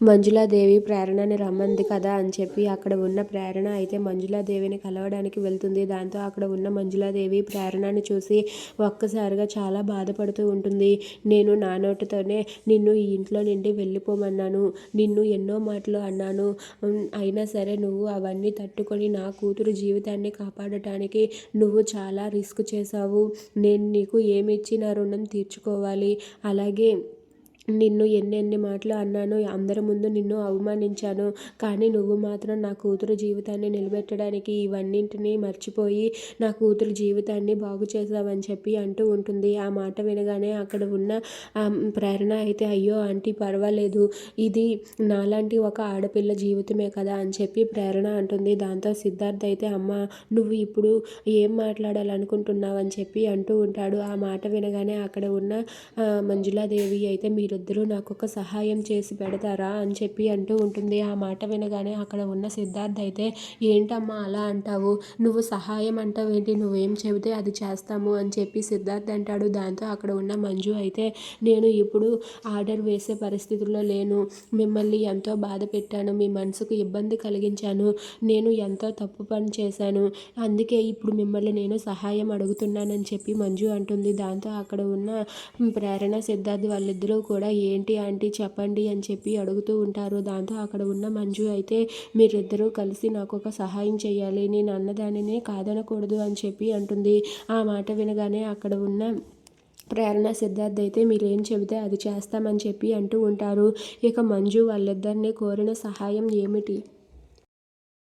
మంజులాదేవి ప్రేరణని రమ్మంది కదా అని చెప్పి అక్కడ ఉన్న ప్రేరణ అయితే మంజులాదేవిని కలవడానికి వెళ్తుంది. దాంతో అక్కడ ఉన్న మంజులాదేవి ప్రేరణని చూసి ఒక్కసారిగా చాలా బాధపడుతూ ఉంటుంది. నేను నా నోటితోనే నిన్ను ఈ ఇంట్లో నుండి వెళ్ళిపోమన్నాను. నిన్ను ఎన్నో మాటలు అన్నాను. అయినా సరే నువ్వు అవన్నీ తట్టుకొని నా కూతురు జీవితాన్ని కాపాడటానికి నువ్వు చాలా రిస్క్ చేశావు. నేను నీకు ఏమి ఇచ్చి నా రుణం తీర్చుకోవాలి. అలాగే నిన్ను ఎన్నెన్ని మాటలు అన్నాను అందరి ముందు నిన్ను అవమానించాను. కానీ నువ్వు మాత్రం నా కూతురు జీవితాన్ని నిలబెట్టడానికి ఇవన్నింటినీ మర్చిపోయి నా కూతురు జీవితాన్ని బాగు చేసావని చెప్పి అంటూ ఉంటుంది. ఆ మాట వినగానే అక్కడ ఉన్న ప్రేరణ అయితే అయ్యో ఆంటీ పర్వాలేదు. ఇది నాలాంటి ఒక ఆడపిల్ల జీవితమే కదా అని చెప్పి ప్రేరణ అంటుంది. దాంతో సిద్ధార్థ్ అయితే అమ్మ నువ్వు ఇప్పుడు ఏం మాట్లాడాలనుకుంటున్నావు అని చెప్పి అంటూ ఉంటాడు. ఆ మాట వినగానే అక్కడ ఉన్న మంజులాదేవి అయితే మీరు మీరిద్దరూ నాకు ఒక సహాయం చేసి పెడతారా అని చెప్పి అంటూ ఉంటుంది. ఆ మాట వినగానే అక్కడ ఉన్న సిద్ధార్థ్ అయితే ఏంటమ్మా అలా అంటావు? నువ్వు సహాయం అంటావు ఏంటి నువ్వేం చెబితే అది చేస్తాము అని చెప్పి సిద్ధార్థ్ అంటాడు. దాంతో అక్కడ ఉన్న మంజు అయితే నేను ఇప్పుడు ఆర్డర్ వేసే పరిస్థితుల్లో లేను. మిమ్మల్ని ఎంతో బాధ పెట్టాను. మీ మనసుకు ఇబ్బంది కలిగించాను. నేను ఎంతో తప్పు పని చేశాను. అందుకే ఇప్పుడు మిమ్మల్ని నేను సహాయం అడుగుతున్నానని చెప్పి మంజు అంటుంది. దాంతో అక్కడ ఉన్న ప్రేరణ సిద్ధార్థ్ వాళ్ళిద్దరూ కూడా ఏంటి ఆంటీ చెప్పండి అని చెప్పి అడుగుతూ ఉంటారు. దాంతో అక్కడ ఉన్న మంజు అయితే మీరిద్దరూ కలిసి నాకు ఒక సహాయం చేయాలి నేను అన్నదానిని కాదనకూడదు అని చెప్పి అంటుంది. ఆ మాట వినగానే అక్కడ ఉన్న ప్రేరణ సిద్ధార్థ్ అయితే మీరేం చెబితే అది చేస్తామని చెప్పి అంటూ ఉంటారు. ఇక మంజు వాళ్ళిద్దరిని కోరిన సహాయం ఏమిటి?